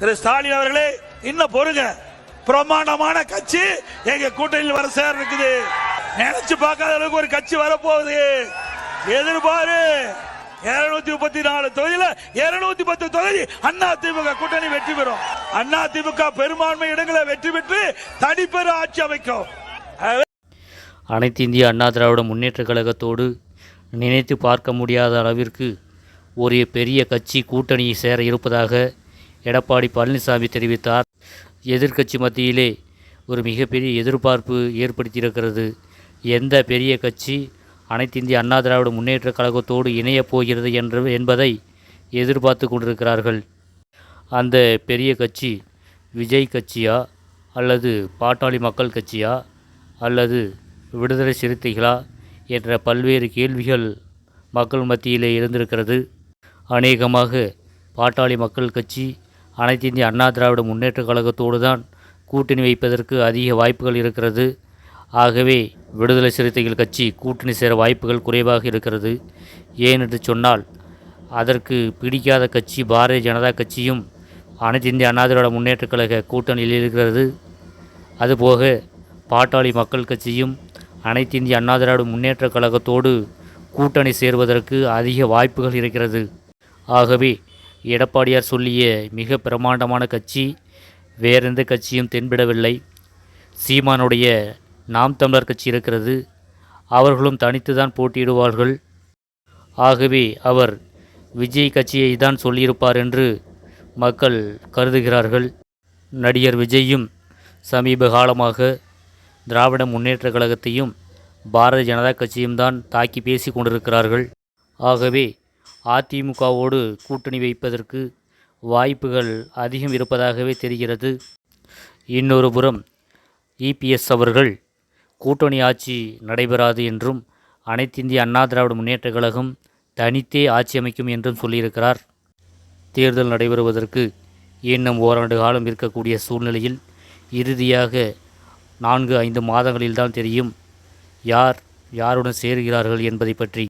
திரு ஸ்டாலின் அவர்களே இன்னும் பொறுங்க. பிரமாண்டமான கட்சி எங்க கூட்டணியில் வர சேர் இருக்குது. நினைச்சு பார்க்காத அளவுக்கு ஒரு கட்சி வரப்போகுது. எதிர்பாரு. இருநூத்தி முப்பத்தி நாலு தொகுதியில இருநூத்தி பத்து தொகுதி அண்ணா திமுக கூட்டணி வெற்றி பெறும். அண்ணா திமுக பெரும்பான்மை இடங்களை வெற்றி பெற்று தனிப்பெரு ஆட்சி அமைக்கும். அனைத்து இந்திய அண்ணா திராவிட முன்னேற்றக் கழகத்தோடு நினைத்து பார்க்க முடியாத அளவிற்கு ஒரு பெரிய கட்சி கூட்டணியை சேர இருப்பதாக எடப்பாடி பழனிசாமி தெரிவித்தார். எதிர்க்கட்சி மத்தியிலே ஒரு மிகப்பெரிய எதிர்பார்ப்பு ஏற்படுத்தியிருக்கிறது. எந்த பெரிய கட்சி அனைத்து இந்திய அண்ணா திராவிட முன்னேற்றக் கழகத்தோடு இணையப் போகிறது என்று என்பதை எதிர்பார்த்து கொண்டிருக்கிறார்கள். அந்த பெரிய கட்சி விஜய் கட்சியா அல்லது பாட்டாளி மக்கள் கட்சியா அல்லது விடுதலை சிறுத்தைகளா என்ற பல்வேறு கேள்விகள் மக்கள் மத்தியிலே இருந்திருக்கிறது. அநேகமாக பாட்டாளி மக்கள் கட்சி அனைத்து இந்திய அண்ணா திராவிட முன்னேற்றக் கழகத்தோடு தான் கூட்டணி வைப்பதற்கு அதிக வாய்ப்புகள் இருக்கிறது. ஆகவே விடுதலை சிறுத்தைகள் கட்சி கூட்டணி சேர வாய்ப்புகள் குறைவாக இருக்கிறது. ஏனென்று சொன்னால் அதற்கு பிடிக்காத கட்சி பாரதிய ஜனதா கட்சியும் அனைத்து இந்திய அண்ணா திராவிட முன்னேற்றக் கழக கூட்டணியில் இருக்கிறது. அதுபோக பாட்டாளி மக்கள் கட்சியும் அனைத்து இந்திய அண்ணா திராவிட முன்னேற்றக் கழகத்தோடு கூட்டணி சேர்வதற்கு அதிக வாய்ப்புகள் இருக்கிறது. ஆகவே எடப்பாடியார் சொல்லிய மிக பிரமாண்டமான கட்சி வேறெந்த கட்சியும் தென்படவில்லை. சீமானுடைய நாம் தமிழர் கட்சி இருக்கிறது. அவர்களும் தனித்து தான் போட்டியிடுவார்கள். ஆகவே அவர் விஜய் கட்சியை தான் சொல்லியிருப்பார் என்று மக்கள் கருதுகிறார்கள். நடிகர் விஜயும் சமீப காலமாக திராவிட முன்னேற்ற கழகத்தையும் பாரதிய ஜனதா கட்சியும் தான் தாக்கி பேசி கொண்டிருக்கிறார்கள். ஆகவே அதிமுகவோடு கூட்டணி வைப்பதற்கு வாய்ப்புகள் அதிகம் இருப்பதாகவே தெரிகிறது. இன்னொரு புறம் இபிஎஸ் அவர்கள் கூட்டணி ஆட்சி நடைபெறாது என்றும் அனைத்திந்திய அண்ணா திராவிட முன்னேற்றக் கழகம் தனித்தே ஆட்சி அமைக்கும் என்றும் சொல்லியிருக்கிறார். தேர்தல் நடைபெறுவதற்கு இன்னும் ஓராண்டு காலம் இருக்கக்கூடிய சூழ்நிலையில் இறுதியாக நான்கு ஐந்து மாதங்களில்தான் தெரியும் யார் யாருடன் சேருகிறார்கள் என்பதை பற்றி.